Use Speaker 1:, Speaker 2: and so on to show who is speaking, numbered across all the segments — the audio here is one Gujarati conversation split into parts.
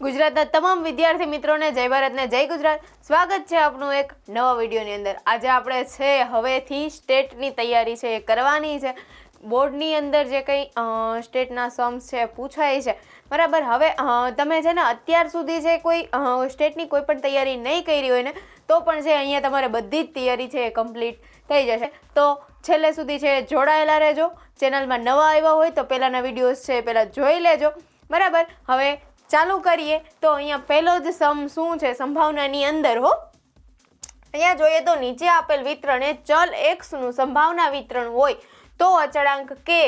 Speaker 1: ગુજરાતના તમામ વિદ્યાર્થી મિત્રોને જય ભારતને જય ગુજરાત. સ્વાગત છે આપનું એક નવા વિડીયોની અંદર. આજે આપણે છે, હવેથી સ્ટેટની તૈયારી છે, એ કરવાની છે. બોર્ડની અંદર જે કંઈ સ્ટેટના સમ્સ છે પૂછાય છે. બરાબર, હવે તમે છે ને અત્યાર સુધી જે કોઈ સ્ટેટની કોઈ પણ તૈયારી નહીં કરી હોય ને, તો પણ છે અહીંયા તમારે બધી જ તૈયારી છે એ કમ્પ્લીટ થઈ જશે. તો છેલ્લે સુધી છે, જોડાયેલા રહેજો. ચેનલમાં નવા આવ્યા હોય તો પહેલાંના વિડીયોઝ છે પહેલાં જોઈ લેજો. બરાબર, હવે ચાલુ કરીએ તો અહીંયા પહેલો જ સમ શું છે? સંભાવનાની અંદર, હો. અહીંયા જોઈએ તો નીચે આપેલ વિતરણ એ ચલ એક્સનું સંભાવના વિતરણ હોય તો અચળાંક કે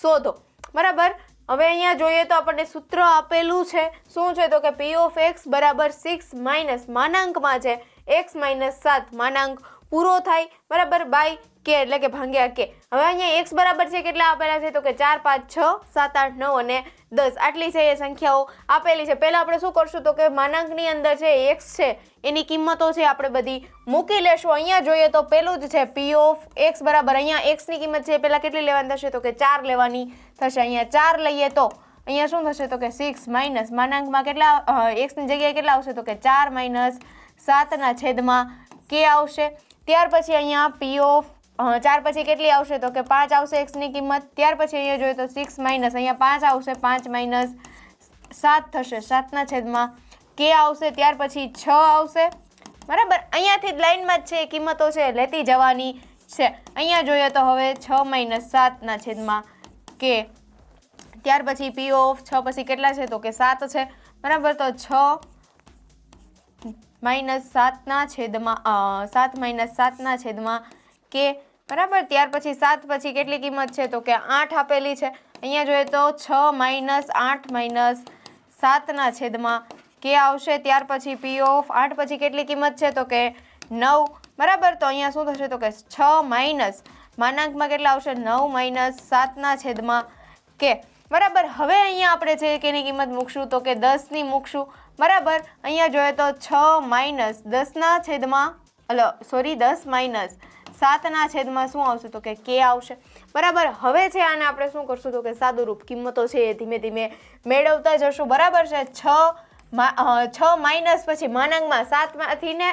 Speaker 1: શોધો. બરાબર? હવે અહીંયા જોઈએ તો આપણને સૂત્ર આપેલું છે. શું છે? તો કે પી ઓફ એક્સ બરાબર સિક્સ માઇનસ માનાંકમાં છે. એક્સ માઇનસ સાત માનાંક પૂરો થાય. બરાબર? બાય કે એટલે કે ભાંગ્યા કે. હવે અહીંયા એક્સ બરાબર છે કેટલા આપેલા છે? તો કે ચાર, પાંચ, છ, સાત, આઠ, નવ અને દસ. આટલી છે એ સંખ્યાઓ આપેલી છે. પહેલાં આપણે શું કરશું તો કે માનાંકની અંદર છે એક્સ છે, એની કિંમતો છે આપણે બધી મૂકી લેશું. અહીંયા જોઈએ તો પહેલું જ છે પી ઓફ એક્સ બરાબર. અહીંયા એક્સની કિંમત છે પહેલાં કેટલી લેવાની થશે? તો કે ચાર લેવાની થશે. અહીંયા ચાર લઈએ તો અહીંયા શું થશે? તો કે સિક્સ માઇનસ માનાંકમાં કેટલા એક્સની જગ્યાએ કેટલા આવશે? તો કે ચાર માઇનસ સાતના છેદમાં કે આવશે. ત્યાર પછી અહીંયા પી ઓફ ચાર પછી કેટલી આવશે? તો કે પાંચ આવશે એક્સની કિંમત. ત્યાર પછી અહીંયા જોઈએ તો સિક્સ માઇનસ અહીંયા પાંચ આવશે, પાંચ માઇનસ સાત થશે. સાતના છેદમાં કે આવશે, ત્યાર પછી છ આવશે. બરાબર? અહીંયાથી જ લાઈનમાં જ છે, કિંમતો છે, લેતી જવાની છે. અહીંયા જોઈએ તો હવે છ માઇનસ સાતના છેદમાં કે ત્યાર પછી પી ઓફ છ પછી કેટલા છે? તો કે સાત છે. બરાબર? તો છ માઇનસ સાતના છેદમાં સાત માઇનસ સાતના છેદમાં કે બરાબર, ત્યાર પછી સાત પછી કેટલી કિંમત છે? તો કે આઠ આપેલી છે. અહીંયા જોઈએ તો છ માઇનસ આઠ માઇનસ સાતના છેદમાં કે આવશે? ત્યાર પછી પી ઓફ આઠ પછી કેટલી કિંમત છે? તો કે નવ. બરાબર, તો અહીંયા શું થશે? તો કે છ માઇનસ માનાંકમાં કેટલા આવશે? નવ માઇનસ સાતના છેદમાં કે. બરાબર, હવે અહીંયા આપણે છે કે એની કિંમત મૂકશું? તો કે દસની મૂકશું. બરાબર, અહીંયા જોઈએ તો છ માઇનસ દસના છેદમાં, અલ સોરી દસ માઇનસ સાતના છેદમાં શું આવશે તો કે કે આવશે. બરાબર, હવે છે આને આપણે શું કરશું તો કે સાદુરૂપ કિંમતો છે એ ધીમે ધીમે મેળવતા જશું. બરાબર છે, છ છ માઇનસ પછી માનાંગમાં સાતમાંથી ને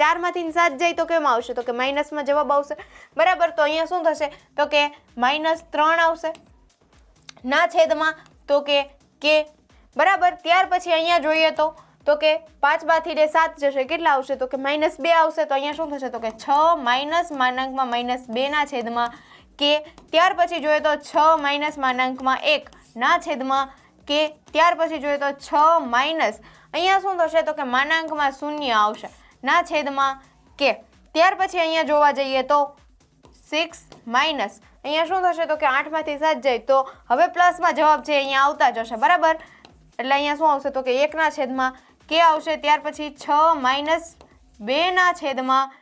Speaker 1: ચારમાંથી સાત જાય તો કેમ આવશે? તો કે માઇનસમાં જવાબ આવશે. બરાબર, તો અહીંયા શું થશે? તો કે માઇનસ ત્રણ આવશે. ના છેદમાં તો કે કે. બરાબર, ત્યાર પછી અહીંયા જોઈએ તો તો કે પાંચમાંથી રે સાત જશે, કેટલા આવશે? તો કે માઇનસ બે આવશે, તો અહીંયા શું થશે? તો કે છ માઇનસ માનાંકમાં માઇનસ બેના છેદમાં કે ત્યાર પછી જોઈએ તો છ માઇનસ માનાંકમાં એક ના છેદમાં કે ત્યાર પછી જોઈએ તો છ માઇનસ અહીંયા શું થશે? તો કે માનાંકમાં શૂન્ય આવશે. ના છેદમાં કે. ત્યાર પછી અહીંયા જોવા જઈએ તો સિક્સ માઇનસ અહીંયા શું થશે? તો કે આઠમાંથી સાત જાય. તો હવે પ્લસમાં જવાબ છે, અહીંયા આવતા જશે. બરાબર? એટલે અહીંયા શું આવશે? તો કે એકના છેદમાં કે આવશે? ત્યાર પછી છ માઇનસ બેના છેદમાં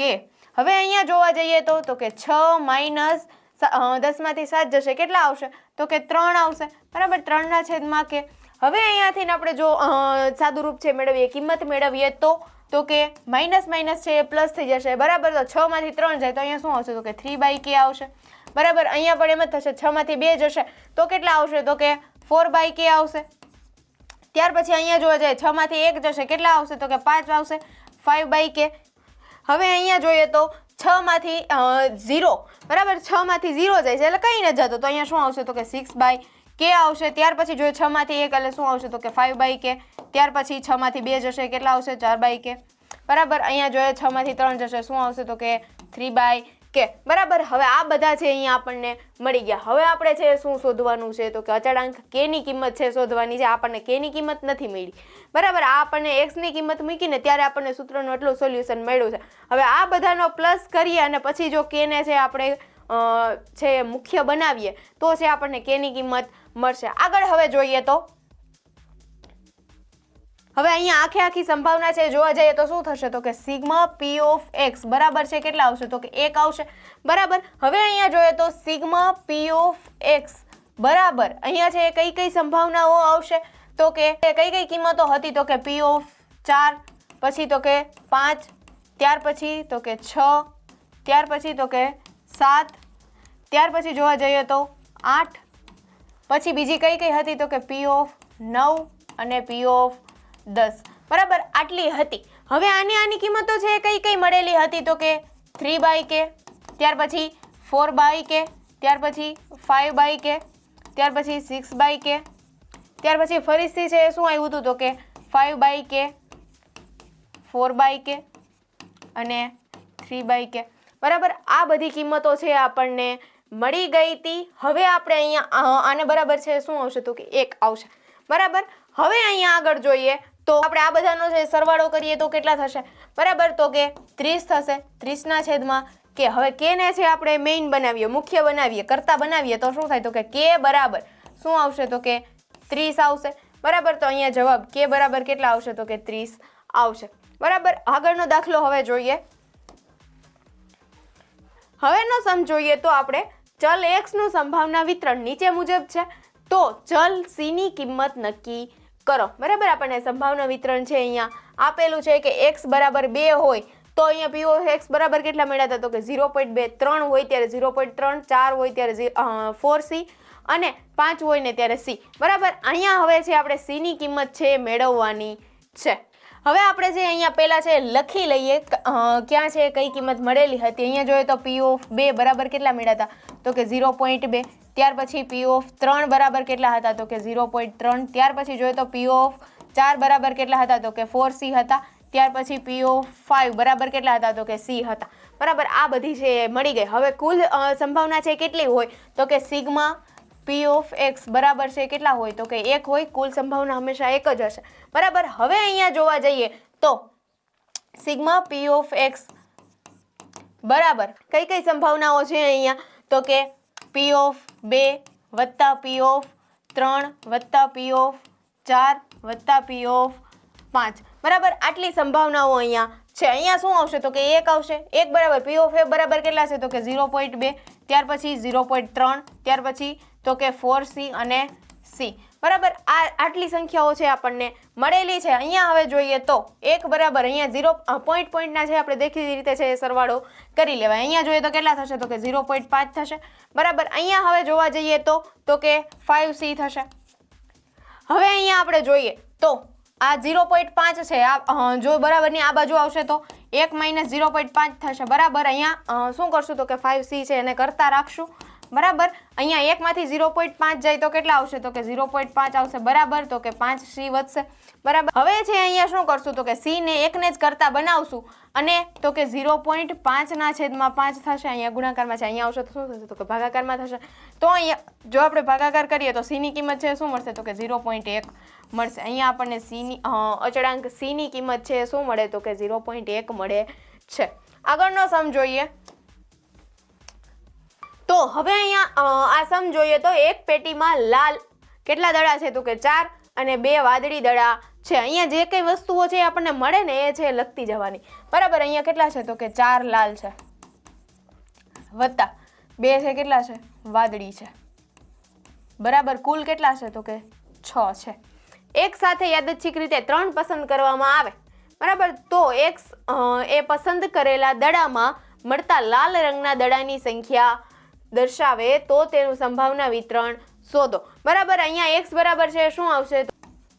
Speaker 1: કે. હવે અહીંયા જોવા જઈએ તો તો કે છ માઇનસ દસમાંથી સાત જશે. કેટલા આવશે? તો કે ત્રણ આવશે. બરાબર? ત્રણના છેદમાં કે. હવે અહીંયાથી આપણે જો સાદું રૂપ છે મેળવીએ, કિંમત મેળવીએ તો તો કે માઇનસ માઇનસ છે એ પ્લસ થઈ જશે. બરાબર? તો છ માંથી ત્રણ જાય તો અહીંયા શું આવશે? તો કે થ્રી બાય કે આવશે. બરાબર? અહીંયા પણ એમ જ થશે. છ માંથી બે જશે. તો કેટલા આવશે? તો કે ફોર બાય કે આવશે. ત્યાર પછી અહીંયા જોવા જાય, છ માંથી એક જશે. કેટલા આવશે? તો કે પાંચ આવશે. ફાઇવ બાય કે હવે અહીંયા જોઈએ તો છ માંથી ઝીરો બરાબર? છ માંથી ઝીરો જાય છે. એટલે કંઈ ન જતો. તો અહીંયા શું આવશે? તો કે સિક્સ બાય કે આવશે. ત્યાર પછી જોઈએ છ માંથી એક, એટલે શું આવશે? તો કે ફાઇવ બાય કે ત્યાર પછી છ માંથી બે જશે. કેટલા આવશે? ચાર બાય કે બરાબર? અહીંયા જોઈએ છ માંથી ત્રણ જશે. શું આવશે? તો કે થ્રી બાય કે બરાબર, હવે આ બધા છે અહીંયા આપણને મળી ગયા. હવે આપણે છે શું શોધવાનું છે? તો કે અચળાંક કેની કિંમત છે શોધવાની છે. આપણને કેની કિંમત નથી મળી. બરાબર, આ આપણને એક્સની કિંમત મૂકીને ત્યારે આપણને સૂત્રનું એટલું સોલ્યુશન મળ્યું છે. હવે આ બધાનો પ્લસ કરીએ અને પછી જો કેને છે આપણે છે મુખ્ય બનાવીએ, તો છે આપણને કેની કિંમત મળશે. આગળ હવે જોઈએ તો હવે અહીંયા આખે આખી સંભાવના છે. જોવા જઈએ તો શું થશે? તો કે સિગ્મા પી ઓફ એક્સ બરાબર છે. કેટલા આવશે? તો કે એક આવશે. બરાબર. હવે અહીંયા જોઈએ તો સિગ્મા પી ઓફ એક્સ બરાબર. અહીંયા છે કઈ કઈ સંભાવનાઓ આવશે? તો કે કઈ કઈ કિંમતો હતી? તો કે પી ઓફ ચાર, પછી તો કે પાંચ, ત્યાર પછી તો કે છ, ત્યાર પછી તો કે સાત, ત્યાર પછી જોવા જઈએ તો આઠ, પછી બીજી કઈ કઈ હતી? તો કે પી ઓફ નવ અને પી ઓફ દસ. બરાબર? આટલી હતી. હવે આની આની કિંમતો છે કઈ કઈ મળેલી હતી તો કે થ્રી બાય કે ત્યાર પછી ફોર બાય કે ત્યાર પછી ફાઇવ બાય કે ત્યાર પછી સિક્સ બાય કે ત્યાર પછી ફરીથી છે શું આવ્યું હતું તો કે five by k four by k અને થ્રી બાય કે બરાબર? આ બધી કિંમતો છે આપણને મળી ગઈ હતી. હવે આપણે અહીંયા આને બરાબર છે શું આવશે તો કે એક આવશે. બરાબર? હવે અહીંયા આગળ જોઈએ તો આપણે આ બધાનો છે સરવાળો કરીએ તો કેટલા થશે? બરાબર? તો કે ત્રીસ થશે. ત્રીસના છેદમાં કે હવે કેને છે આપણે મેઇન બનાવીએ, મુખ્ય બનાવીએ, કરતા બનાવીએ, તો શું થાય? તો કે કે બરાબર. શું આવશે? તો કે ત્રીસ આવશે. બરાબર? તો અહીંયા જવાબ કે બરાબર કેટલા આવશે? તો કે ત્રીસ આવશે. બરાબર? આગળનો દાખલો હવે જોઈએ. હવેનો સમ જોઈએ તો આપણે ચલ એક્સનું સંભાવના વિતરણ નીચે મુજબ છે. તો ચલ સીની કિંમત નક્કી કરો. બરાબર? આપણને સંભાવના વિતરણ છે અહીંયા. આપેલું છે કે એક્સ બરાબર બે હોય, તો અહીંયા પીઓ એક્સ બરાબર કેટલા મળ્યા હતા? તો કે ઝીરો પોઈન્ટ બે ત્રણ હોય ત્યારે ઝીરો પોઈન્ટ ત્રણ, ચાર હોય ત્યારે ફોર સી અને પાંચ હોય ને ત્યારે સી. બરાબર? અહીંયા હવે છે, આપણે સીની કિંમત છે, મેળવવાની છે. હવે આપણે જે અહીંયા પહેલાં છે લખી લઈએ. ક્યાં છે, કઈ કિંમત મળેલી હતી? અહીંયા જોઈએ તો પી ઓફ બે બરાબર કેટલા મળ્યા હતા? તો કે ઝીરો પોઈન્ટ બે. ત્યાર પછી પી ઓફ ત્રણ બરાબર કેટલા હતા? તો કે ઝીરો પોઈન્ટ ત્રણ. ત્યાર પછી જોઈએ તો પી ઓફ ચાર બરાબર કેટલા હતા? તો કે ફોર સી હતા. ત્યાર પછી પી ઓફ ફાઇવ બરાબર કેટલા હતા? તો કે સી હતા. બરાબર આ બધી છે મળી ગઈ. હવે કુલ સંભાવના છે કેટલી હોય? તો કે સિગ્મા પી ઓફ એક્સ બરાબર છે કેટલા હોય? તો કે એક હોય, કુલ સંભાવના હંમેશા એક જ હશે. બરાબર? હવે અહીંયા જોવા જઈએ તો સિગ્મા પી ઓફ એક્સ બરાબર? કઈ કઈ સંભાવનાઓ છે અહીંયા? તો કે પી ઓફ બે વત્તા પી ઓફ ત્રણ વત્તા પી ઓફ ચાર વત્તા પી ઓફ પાંચ. બરાબર? આટલી સંભાવનાઓ અહીંયા છે. અહીંયા શું આવશે? તો કે એક આવશે. એક બરાબર પી ઓફ એ બરાબર કેટલા છે? તો કે ઝીરો પોઈન્ટ બે. ત્યાર પછી ઝીરો પોઈન્ટ ત્રણ. ત્યાર પછી તો કે ફોર સી અને સી બરાબર? આ આટલી સંખ્યાઓ છે આપણને મળેલી છે. અહીંયા હવે જોઈએ તો એક બરાબર અહીંયા ઝીરો પોઈન્ટ પોઈન્ટના છે આપણે દેખીતી રીતે છે એ સરવાળો કરી લેવાય. અહીંયા જોઈએ તો કેટલા થશે? તો કે ઝીરો પોઈન્ટ પાંચ થશે. બરાબર? અહીંયા હવે જોવા જઈએ તો તો કે ફાઇવ સી થશે. હવે અહીંયા આપણે જોઈએ તો આ ઝીરો પોઈન્ટ પાંચ છે. આ જો બરાબરની આ બાજુ આવશે તો એક માઇનસ ઝીરો પોઈન્ટ પાંચ થશે. બરાબર? અહીંયા શું કરશું? તો કે ફાઇવ સી છે એને કરતા રાખશું. બરાબર? અહીંયા એકમાંથી ઝીરો પોઈન્ટ પાંચ જાય તો કેટલા આવશે? તો કે ઝીરો પોઈન્ટ પાંચ આવશે. બરાબર? તો કે પાંચ સી વધશે. બરાબર? હવે છે અહીંયા શું કરશું? તો કે સી ને એકને જ કરતા બનાવશું. અને તો કે ઝીરો પોઈન્ટ પાંચના છેદમાં પાંચ થશે. અહીંયા ગુણાકારમાં છે. અહીંયા આવશે તો શું થશે? તો કે ભાગાકારમાં થશે. તો અહીંયા, જો આપણે ભાગાકાર કરીએ તો સીની કિંમત છે શું મળશે? તો કે ઝીરો પોઈન્ટ એક મળશે. અહીંયા આપણને સીની અચળાંક સીની કિંમત છે શું મળે? તો કે ઝીરો પોઈન્ટ એક મળે છે. આગળનો સમ જોઈએ. તો હવે અહીંયા અ, આ સમ જોઈએ તો એક પેટીમાં લાલ. કેટલા દડા છે તો કે ચાર અને બે વાદળી દડા છે. અહીંયા જે કંઈ વસ્તુઓ છે એ આપણને મળે ને એ છે લખતી જવાની. બરાબર અહીંયા કેટલા છે તો કે ચાર લાલ છે. વત્તા બે છે કેટલા છે? વાદળી છે. બરાબર કુલ કેટલા છે તો કે છ છે. એક સાથે યાદચ્છિક રીતે ત્રણ પસંદ કરવામાં આવે. બરાબર તો એક એ પસંદ કરેલા દડામાં મળતા લાલ રંગના દડાની સંખ્યા દર્શાવે તો તેનું સંભાવના વિતરણ શોધો. બરાબર, અહીંયા એક્સ બરાબર છે, શું આવશે?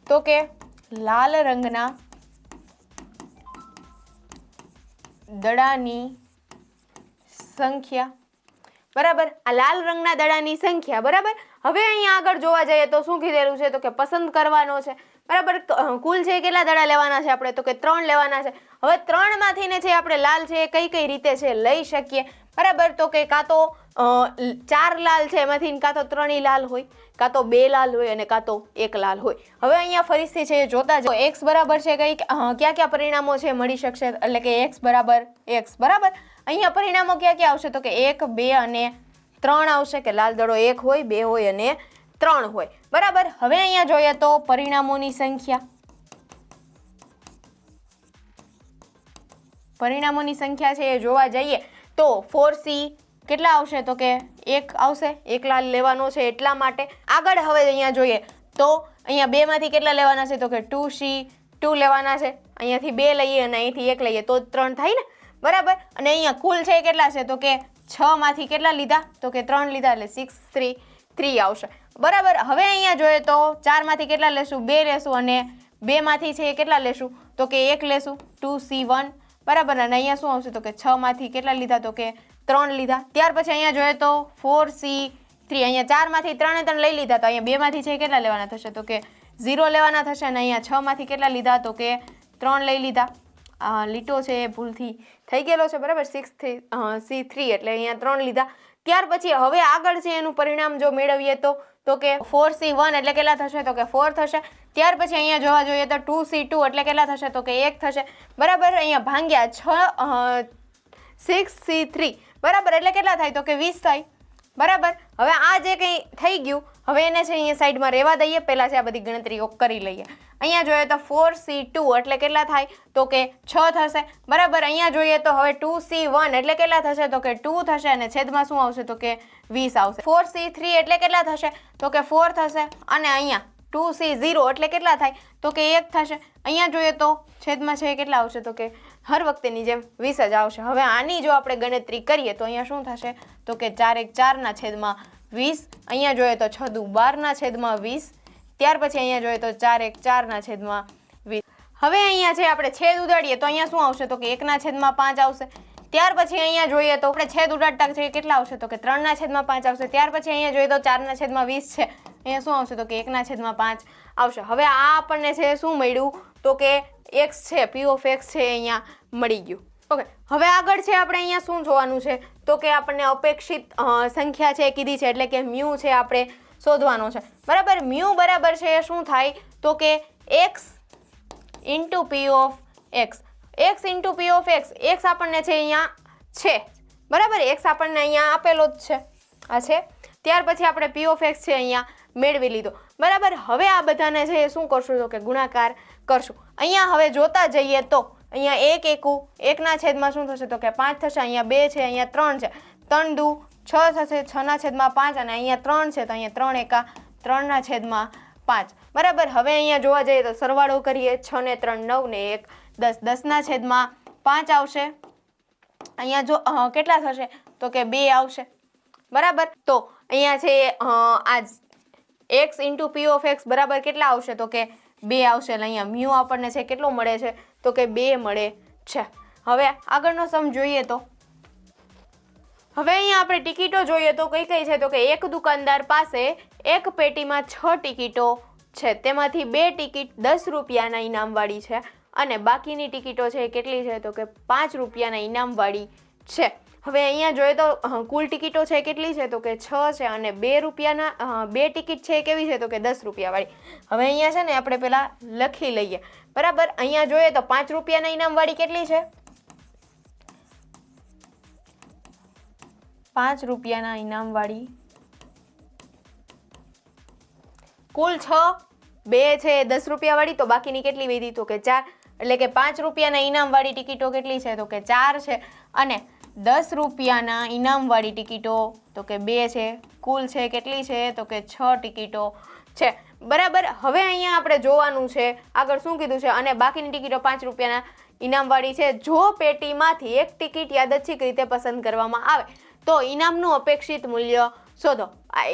Speaker 1: તો કે લાલ રંગના દડાની સંખ્યા. બરાબર, આ લાલ રંગના દડાની સંખ્યા, બરાબર? હવે અહીંયા આગળ જોવા જઈએ તો શું કીધેલું છે? તો કે પસંદ કરવાનો છે. બરાબર કુલ છે કેટલા દડા લેવાના છે આપણે? તો કે ત્રણ લેવાના છે. હવે ત્રણમાંથી ને છે આપણે લાલ છે કઈ કઈ રીતે છે, લઈ શકીએ. બરાબર, તો કે કાં તો ચાર લાલ છે, એમાંથી કાં તો ત્રણેય લાલ હોય, કાં તો બે લાલ હોય અને કાં તો એક લાલ હોય. હવે અહીંયા ફરીથી છે, જોતા જો એક્સ બરાબર છે કંઈક? કયા કયા પરિણામો છે મળી શકશે? એટલે કે એક્સ બરાબર એક્સ બરાબર. અહીંયા પરિણામો ક્યાં ક્યાં આવશે? તો કે એક, બે અને ત્રણ આવશે કે લાલ દડો એક હોય, બે હોય અને ત્રણ હોય. બરાબર? હવે અહીંયા જોઈએ તો પરિણામોની સંખ્યા. પરિણામોની સંખ્યા છે એ જોવા જઈએ તો ફોર સી કેટલા આવશે? તો કે એક આવશે, એક લાલ લેવાનો છે એટલા માટે. આગળ હવે અહીંયા જોઈએ તો અહીંયા બેમાંથી કેટલા લેવાના છે? તો કે ટુ સી, ટુ લેવાના છે. અહીંયાથી બે લઈએ અને અહીંથી એક લઈએ. તો ત્રણ થાય ને? બરાબર? અને અહીંયા કુલ છે કેટલા છે? તો કે છ માંથી કેટલા લીધા? તો કે ત્રણ લીધા એટલે સિક્સ થ્રી થ્રી આવશે. બરાબર? હવે અહીંયા જોઈએ તો ચારમાંથી કેટલા લેશું? બે લેશું અને બેમાંથી છે એ કેટલા લેશું? તો કે એક લેશું. Two C one. બરાબર? અને અહીંયા શું આવશે? તો કે છમાંથી કેટલા લીધા? તો કે ત્રણ લીધા. ત્યાર પછી અહીંયા જોઈએ તો ફોર સી થ્રી અહીંયા ચારમાંથી ત્રણે ત્રણ લઈ લીધા તો અહીંયા બેમાંથી છે કેટલા લેવાના થશે? તો કે ઝીરો લેવાના થશે અને અહીંયા છમાંથી કેટલા લીધા? તો કે ત્રણ લઈ લીધા. લીટો છે એ ભૂલથી થઈ ગયેલો છે, બરાબર? સિક્સ સી થ્રી એટલે અહીંયા ત્રણ લીધા. ત્યાર પછી હવે આગળ છે એનું પરિણામ જો મેળવીએ તો તો કે ફોર સી વન એટલે કેટલા થશે? તો કે ફોર થશે. ત્યાર પછી અહીંયા જોવા જોઈએ તો ટુ સી ટુ એટલે કેટલા થશે? તો કે એક થશે. બરાબર? અહીંયા ભાંગ્યા છ સિક્સ સી થ્રી. બરાબર, એટલે કેટલા થાય તો કે વીસ થાય. બરાબર? હવે આ જે કંઈ થઈ ગયું, હવે એને છે અહીંયા સાઈડમાં રહેવા દઈએ. પહેલાં છે આ બધી ગણતરીઓ કરી લઈએ. અહીંયા જોઈએ તો ફોર સી ટુ, એટલે કેટલા થાય તો કે છ થશે. બરાબર? અહીંયા જોઈએ તો હવે ટુ સી વન, એટલે કેટલા થશે તો કે ટુ થશે અને છેદમાં શું આવશે તો કે વીસ આવશે. ફોર સી થ્રી, એટલે કેટલા થશે તો કે ફોર થશે. અને અહીંયા ટુ સી ઝીરો, એટલે કેટલા થાય તો કે એક થશે. અહીંયા જોઈએ તો છેદમાં છે કેટલા આવશે તો કે હર વખતેની જેમ વીસ જ આવશે. હવે આની જો આપણે ગણતરી કરીએ તો અહીંયા શું થશે? તો કે ચાર એક ચારના છેદમાં વીસ, અહીંયા જોઈએ તો છ દુ બારના છેદમાં વીસ, ત્યાર પછી અહીંયા જોઈએ તો ચાર એક ચારના છેદમાં વીસ. હવે અહીંયા છે આપણે છેદ ઉડાડીએ તો અહીંયા શું આવશે? તો કે એકના છેદમાં પાંચ આવશે. ત્યાર પછી અહીંયા જોઈએ તો આપણે છેદ ઉડાડતા છે એ કેટલા આવશે? તો કે ત્રણના છેદમાં પાંચ આવશે. ત્યાર પછી અહીંયા જોઈએ તો ચારના છેદમાં વીસ છે. અહીંયા શું આવશે? તો કે એકના છેદમાં પાંચ આવશે. હવે આ આપણને છે શું મળ્યું? તો કે એક્સ છે પી ઓફ એક્સ છે, અહીંયા મળી ગયું. ઓકે હવે આગળ છે આપણે અહીંયા શું જોવાનું છે? તો કે આપણને અપેક્ષિત સંખ્યા છે કીધી છે, એટલે કે મ્યુ છે આપણે શોધવાનો છે. બરાબર, મ્યુ બરાબર છે એ શું થાય? તો કે x into p of x x into p of x x આપણને છે અહીંયા છે. બરાબર એક્સ આપણને અહીંયા આપેલો જ છે. આ છે. ત્યાર પછી આપણે પી ઓફ એક્સ છે અહીંયા મેળવી લીધો. બરાબર, હવે આ બધાને છે શું કરશું? તો કે ગુણાકાર કરશું. અહીંયા હવે જોતા જઈએ તો, અહીંયા એક એકુ, એકના છેદમાં શું થશે તો કે પાંચ થશે, અહીંયા બે છે, અહીંયા ત્રણ છે. ત્રણ દુ છ થશે, છના છેદમાં પાંચ અને અહીંયા ત્રણ છે, તો અહીંયા ત્રણ એકા, ત્રણના છેદમાં પાંચ. બરાબર, હવે અહીંયા જોવા જઈએ તો સરવાળો કરીએ, છ ને ત્રણ, નવ ને એક, દસ. દસના છેદમાં પાંચ આવશે. અહીંયા જો કેટલા થશે? તો કે બે આવશે. બરાબર? તો અહીંયા છે આ x into p of x બરાબર કેટલા આવશે? તો કે બે આવશે એટલે અહીંયા મ્યુ આપણને છે કેટલો મળે છે? તો કે બે મળે છે. હવે આગળનો સમ જોઈએ તો. હવે અહીંયા આપણે ટિકિટો જોઈએ તો કઈ કઈ છે? તો કે એક દુકાનદાર પાસે એક પેટીમાં છ ટિકિટો છે. તેમાંથી બે ટિકિટ દસ રૂપિયાના ઇનામવાળી છે અને બાકીની ટિકિટો છે કેટલી છે? તો કે પાંચ રૂપિયાના ઇનામવાળી છે. હવે અહીંયા જોઈએ તો કુલ ટિકિટો છે કેટલી છે? તો કે છ છે અને બે રૂપિયાના બે ટિકિટ છે કેવી છે? તો કે દસ રૂપિયાવાળી. હવે અહીંયા છે ને આપણે પહેલાં લખી લઈએ. બરાબર? અહીંયા જોઈએ તો પાંચ રૂપિયાના ઇનામવાળી કેટલી છે? પાંચ રૂપિયાના ઇનામવાળી. કુલ છ, બે છે દસ રૂપિયાવાળી. તો બાકીની કેટલી વધી? તો કે ચાર. એટલે કે પાંચ રૂપિયાના ઇનામવાળી ટિકિટો કેટલી છે? તો કે ચાર છે. અને દસ રૂપિયાના ઇનામવાળી ટિકિટો તો કે બે છે, કુલ છે કેટલી છે, તો કે છ ટિકિટો છે. બરાબર, હવે અહીંયા આપણે જોવાનું છે, આગળ શું કીધું છે, અને બાકીની ટિકિટો પાંચ રૂપિયાના ઇનામવાળી છે. જો પેટીમાંથી એક ટિકિટ યાદચ્છિક રીતે પસંદ કરવામાં આવે, તો ઇનામનું અપેક્ષિત મૂલ્ય શોધો.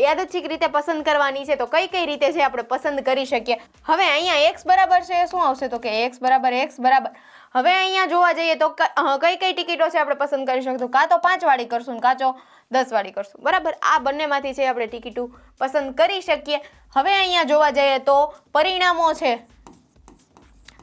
Speaker 1: યાદચ્છિક રીતે પસંદ કરવાની છે તો કઈ કઈ રીતે છે આપણે પસંદ કરી શકીએ? હવે અહીંયા એક્સ બરાબર છે શું આવશે? તો કે એક્સ બરાબર એક્સ બરાબર. હવે અહીંયા જોવા જઈએ તો કઈ કઈ ટિકિટો છે આપણે પસંદ કરી શકતું કાં તો પાંચ વાળી કરશું ને કાં તો દસ વાળી કરશું. બરાબર? આ બંનેમાંથી છે આપણે ટિકિટો પસંદ કરી શકીએ. હવે અહીંયા જોવા જઈએ તો પરિણામો છે.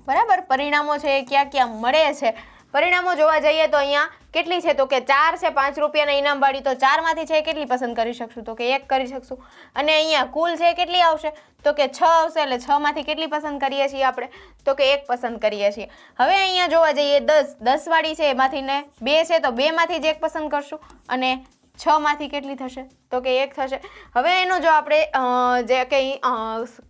Speaker 1: બરાબર? પરિણામો છે એ ક્યાં ક્યાં મળે છે? પરિણામો જોવા જઈએ તો અહીંયા કેટલી છે તો કે ચાર છે, પાંચ રૂપિયાના ઇનામવાળી તો ચારમાંથી છે, કેટલી પસંદ કરી શકશું? તો કે એક કરી શકશું. અને અહીંયા કુલ છે કેટલી આવશે? તો કે છ આવશે, એટલે છમાંથી કેટલી પસંદ કરીએ છીએ આપણે? તો કે એક પસંદ કરીએ છીએ. હવે અહીંયા જોવા જઈએ, દસ દસવાળી છે, એમાંથી ને બે છે, તો બેમાંથી જ એક પસંદ કરશું. અને છમાંથી કેટલી થશે? તો કે એક થશે. હવે એનો જો આપણે જે કંઈ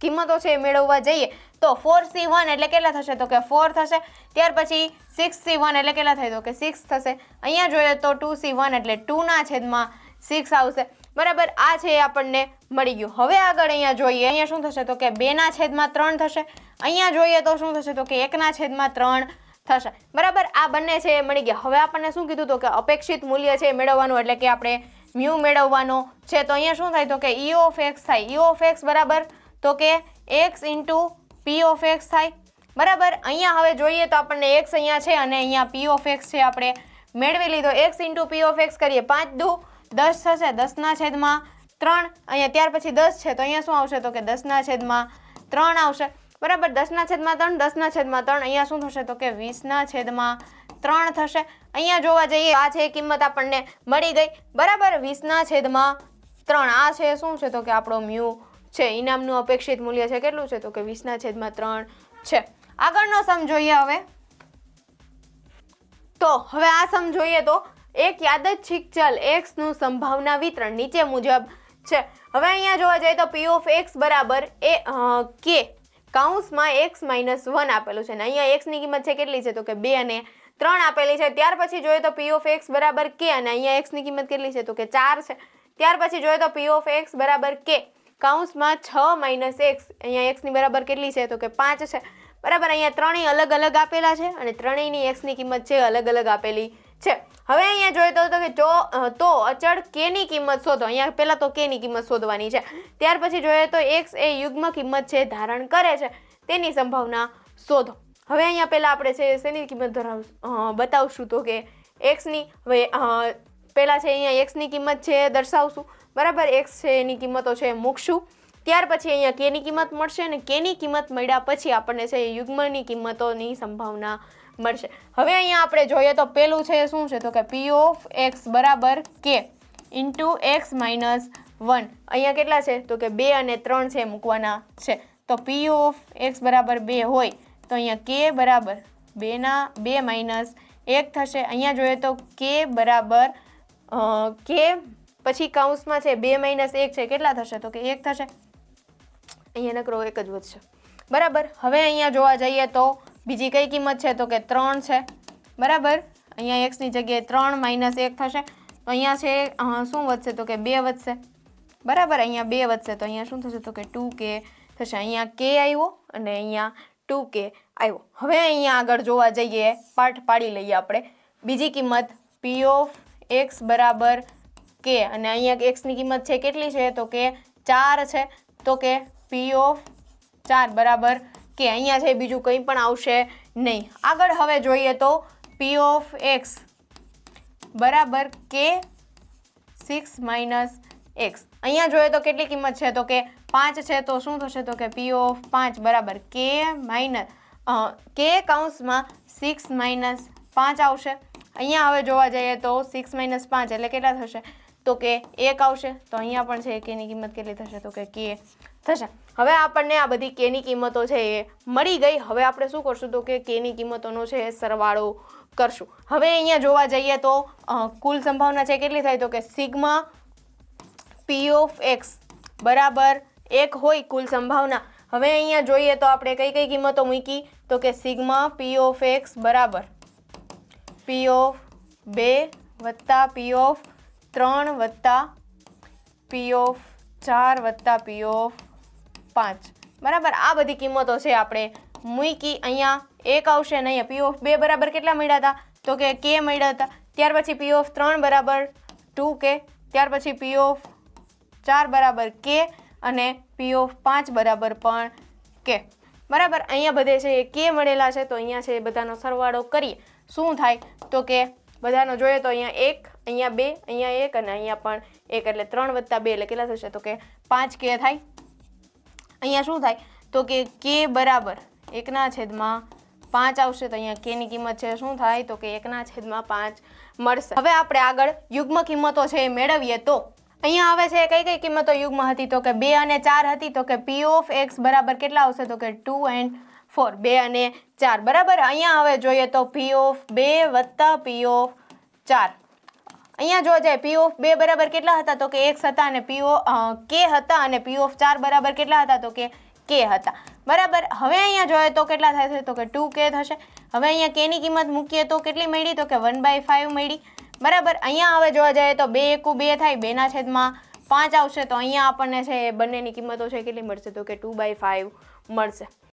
Speaker 1: કિંમતો છે એ મેળવવા જઈએ તો ફોર સી વન એટલે કેટલા થશે? તો કે ફોર થશે. ત્યાર પછી સિક્સ સી વન એટલે કેટલા થાય? તો કે સિક્સ થશે. અહીંયા જોઈએ તો ટુ સી વન એટલે ટુના છેદમાં સિક્સ આવશે. બરાબર, આ છે આપણને મળી ગયું. હવે આગળ અહીંયા જોઈએ, અહીંયા શું થશે? તો કે બેના છેદમાં ત્રણ થશે. અહીંયા જોઈએ તો શું થશે? તો કે એકના છેદમાં ત્રણ થશે. બરાબર, આ બંને છે એ મળી ગયા. હવે આપણને શું કીધું? તો કે અપેક્ષિત મૂલ્ય છે મેળવવાનું, એટલે કે આપણે મ્યુ મેળવવાનો છે. તો અહીંયા શું થાય? તો કે ઈ ઓફ એક્સ થાય. ઈ ઓફ એક્સ બરાબર, તો કે x into p of x થાય. બરાબર? અહીંયા હવે જોઈએ તો આપણને એક્સ અહીંયા છે અને અહીંયા પી ઓફ એક્સ છે આપણે મેળવી લીધો. X into p of x કરીએ. પાંચ દુ, દસ થશે. દસના છેદમાં ત્રણ. અહીંયા ત્યાર પછી દસ છે. તો અહીંયા શું આવશે? તો કે દસના છેદમાં ત્રણ આવશે. બરાબર? દસના છેદમાં ત્રણ, દસના છેદમાં ત્રણ. અહીંયા શું થશે? તો કે વીસના છેદમાં ત્રણ થશે. અહીંયા જોવા જઈએ, આ છે કિંમત આપણને મળી ગઈ. બરાબર? વીસના છેદમાં ત્રણ. આ છે શું છે? તો કે આપણો મ્યુ છે ઇનામનું અપેક્ષિત મૂલ્ય છે કેટલું છે? તો કે વીસના છેદમાં ત્રણ છે. આગળનો સમ જોઈએ હવે. તો હવે આ સમ જોઈએ તો એક યાદચ્છિક ચલ એક્સનું સંભાવના વિતરણ નીચે મુજબ છે. હવે અહીંયા જોવા જઈએ તો પી ઓફ એક્સ બરાબર એ કે કાઉન્સમાં એક્સ માઇનસ વન આપેલું છે. ને અહીંયા એક્સની કિંમત છે કેટલી છે? તો કે બે અને ત્રણ આપેલી છે. ત્યાર પછી જોઈએ તો પી ઓફ એક્સ બરાબર કે અને અહીંયા એક્સની કિંમત કેટલી છે? તો કે ચાર છે. ત્યાર પછી જોઈએ તો પી ઓફ એક્સ બરાબર કે કાઉન્સમાં છ માઇનસ એક્સ, અહીંયા એક્સની બરાબર કેટલી છે? તો કે પાંચ છે. બરાબર, અહીંયા ત્રણેય અલગ અલગ આપેલા છે અને ત્રણેયની એક્સની કિંમત છે અલગ અલગ આપેલી છે. હવે અહીંયા જોઈએ તો કે જો તો અચળ કેની કિંમત શોધો. અહીંયા પહેલાં તો કેની કિંમત શોધવાની છે. ત્યાર પછી જોઈએ તો એક્સ એ યુગ્મ કિંમત છે ધારણ કરે છે. તેની સંભાવના શોધો. હવે અહીંયા પહેલાં આપણે છે શેની કિંમત ધરાવ બતાવશું તો કે એક્સની હવે પહેલાં છે અહીંયા એક્સની કિંમત છે દર્શાવશું. બરાબર એક્સ છે, એની કિંમતો છે મૂકશું. ત્યાર પછી અહીંયા કેની કિંમત મળશે અને કેની કિંમત મળ્યા પછી આપણને છે યુગ્મની કિંમતોની સંભાવના મળશે. હવે અહીંયા આપણે જોઈએ તો પેલું છે શું છે? તો કે પી ઓફ એક્સ બરાબર k into x minus one અહીંયા કેટલા છે? તો કે બે અને ત્રણ છે મૂકવાના છે. તો પી ઓફ એક્સ બરાબર બે હોય તો અહીંયા કે બરાબર બેના બે માઇનસ એક થશે. અહીંયા જોઈએ તો કે બરાબર કે પછી કાઉન્સમાં છે, બે માઇનસ એક છે, કેટલા થશે? તો કે એક થશે. અહીંયા નકરો એક જ વધશે. બરાબર? હવે અહીંયા જોવા જઈએ તો બીજી કઈ કિંમત છે? તો કે ત્રણ છે. બરાબર? અહીંયા એક્સની જગ્યાએ ત્રણ માઇનસ એક થશે. તો અહીંયા છે શું વધશે? તો કે બે વધશે. બરાબર? અહીંયા બે વધશે. તો અહીંયા શું થશે? તો કે ટુ કે થશે. અહીંયા કે આવ્યો અને અહીંયા ટુ કે આવ્યો હવે અહીંયા આગળ જોવા જઈએ, પાઠ પાડી લઈએ આપણે. બીજી કિંમત પી ઓફ એક્સ બરાબર કે અને અહીંયા એક્સની કિંમત છે કેટલી છે? તો કે ચાર છે. તો કે પી ઓફ ચાર બરાબર. કે અહીંયા છે બીજું કંઈ પણ આવશે નહીં. આગળ હવે જોઈએ તો પી ઓફ એક્સ બરાબર કે સિક્સ માઇનસ એક્સ અહીંયા જોઈએ તો કેટલી કિંમત છે? તો કે પાંચ છે. તો શું થશે? તો કે પી ઓફ પાંચ બરાબર કે માઇનસ કે કાઉન્સમાં સિક્સ માઇનસ પાંચ આવશે. અહીંયા હવે જોવા જઈએ તો સિક્સ માઇનસ પાંચ એટલે કેટલા થશે? તો કે એક આવશે, તો અહીંયા પણ છે, કેની કિંમત કેટલી થશે, તો કે કે થશે. હવે આપણને આ બધી કેની કિંમતો છે એ મળી ગઈ. હવે આપણે શું કરશું? તો કે કેની કિંમતોનો છે એ સરવાળો કરશું. હવે અહીંયા જોવા જઈએ તો કુલ સંભાવના છે કેટલી થાય? તો કે સિગ્મા પી ઓફ એક્સ બરાબર એક હોય કુલ સંભાવના. હવે અહીંયા જોઈએ તો આપણે કઈ કઈ કિંમતો મૂકી? તો કે સિગ્મા પી ઓફ એક્સ બરાબર પી ઓફ બે વત્તા પી ઓફ ત્રણ વત્તા પી ઓફ ચાર વત્તા પી ઓફ પાંચ. બરાબર? આ બધી કિંમતો છે આપણે મૂકી. અહીંયા એક આવશે અને અહીંયા પી ઓફ બે બરાબર કેટલા મળ્યા હતા? તો કે કે મળ્યા હતા. ત્યાર પછી પી ઓફ ત્રણ બરાબર ટુ કે ત્યાર પછી પી ઓફ ચાર બરાબર કે અને પી ઓફ પાંચ બરાબર પણ કે બરાબર? અહીંયા બધે છે એ કે મળેલા છે. તો અહીંયા છે એ બધાનો સરવાળો કરીએ. શું થાય? તો કે બધાનો જોઈએ તો અહીંયા એક અહીંયા બે, અહીંયા એક અને અહીંયા પણ એક એટલે ત્રણ વત્તા બે, એટલે કેટલા થશે? તો કે પાંચ કે થાય. અહીંયા શું થાય? તો કે કે બરાબર એકના છેદમાં પાંચ આવશે, તો અહીંયા કેની કિંમત છે, શું થાય? તો કે એકના છેદમાં પાંચ મળશે. હવે આપણે આગળ યુગ્મ કિંમતો છે એ મેળવીએ તો. અહીંયા આવે છે કઈ કઈ કિંમતો યુગ્મ હતી? તો કે બે અને ચાર હતી, તો કે પી ઓફ એક્સ બરાબર કેટલા આવશે? તો કે ટુ એન્ડ ફોર બે અને ચાર. બરાબર? અહીંયા હવે જોઈએ તો પી ઓફ બે વત્તા પી ઓફ ચાર. અહીંયા જોવા જાય પી ઓફ બે બરાબર કેટલા હતા? તો કે એક્સ હતા અને પી ઓ કે હતા અને પી ઓફ ચાર બરાબર કેટલા હતા? તો કે કે હતા. બરાબર? હવે અહીંયા જોઈએ તો કેટલા થાય છે? તો કે ટુ કે થશે. હવે અહીંયા કેની કિંમત મૂકીએ તો કેટલી મળી? તો કે વન બાય ફાઇવ મળી. બરાબર? અહીંયા હવે જોવા જઈએ તો બે એકુ બે થાય, બેના છેદમાં પાંચ આવશે. તો અહીંયા આપણને છે એ બંનેની કિંમતો છે કેટલી મળશે? તો કે ટુ બાય ફાઇવ મળશે.